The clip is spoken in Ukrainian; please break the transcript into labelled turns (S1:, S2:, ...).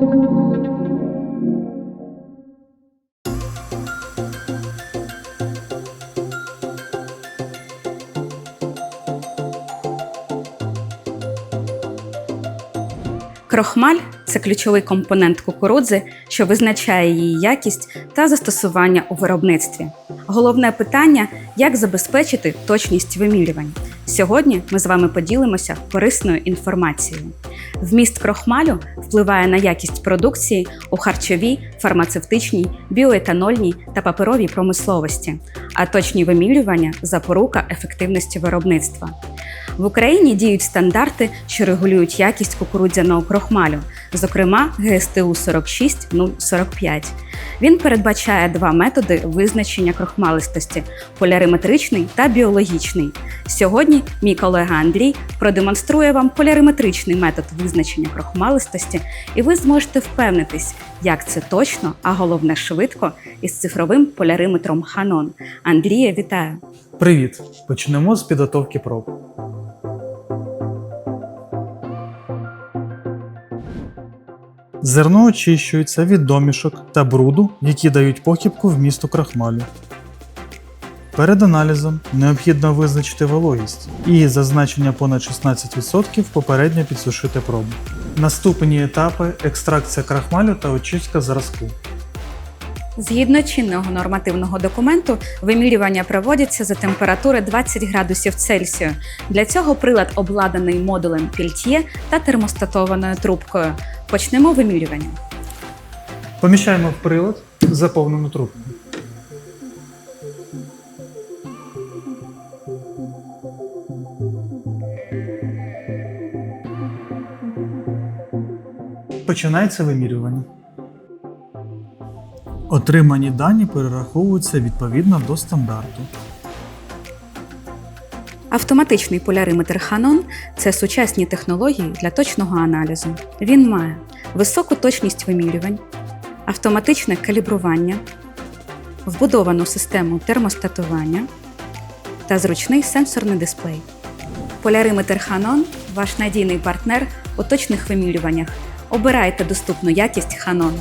S1: Крохмаль це ключовий компонент кукурудзи, що визначає її якість та застосування у виробництві. Головне питання як забезпечити точність вимірювань. Сьогодні ми з вами поділимося корисною інформацією. Вміст крохмалю впливає на якість продукції у харчовій, фармацевтичній, біоетанольній та паперовій промисловості, а точні вимілювання запорука ефективності виробництва. В Україні діють стандарти, що регулюють якість кукурудзяного крохмалю, зокрема ГСТУ 46045. Він передбачає два методи визначення крохмалистості поляриметричний та біологічний. Сьогодні мій колега Андрій продемонструє вам поляриметричний метод визначення крохмалистості, і ви зможете впевнитись, як це точно, а головне швидко, із цифровим поляриметром Ханон. Андрія, вітаю!
S2: Привіт! Почнемо з підготовки проб. Зерно очищується від домішок та бруду, які дають похибку вмісту крахмалю. Перед аналізом необхідно визначити вологість і за значення понад 16% попередньо підсушити пробу. Наступні етапи екстракція крахмалю та очистка зразку.
S1: Згідно чинного нормативного документу, вимірювання проводяться за температури 20 градусів Цельсію. Для цього прилад обладнаний модулем пільтє та термостатованою трубкою. Почнемо вимірювання.
S2: Поміщаємо в прилад заповнену трубку. Починається вимірювання. Отримані дані перераховуються відповідно до стандарту.
S1: Автоматичний поляриметр Hanon – це сучасні технології для точного аналізу. Він має високу точність вимірювань, автоматичне калібрування, вбудовану систему термостатування та зручний сенсорний дисплей. Поляриметр Hanon – ваш надійний партнер у точних вимірюваннях. Обирайте доступну якість Hanon.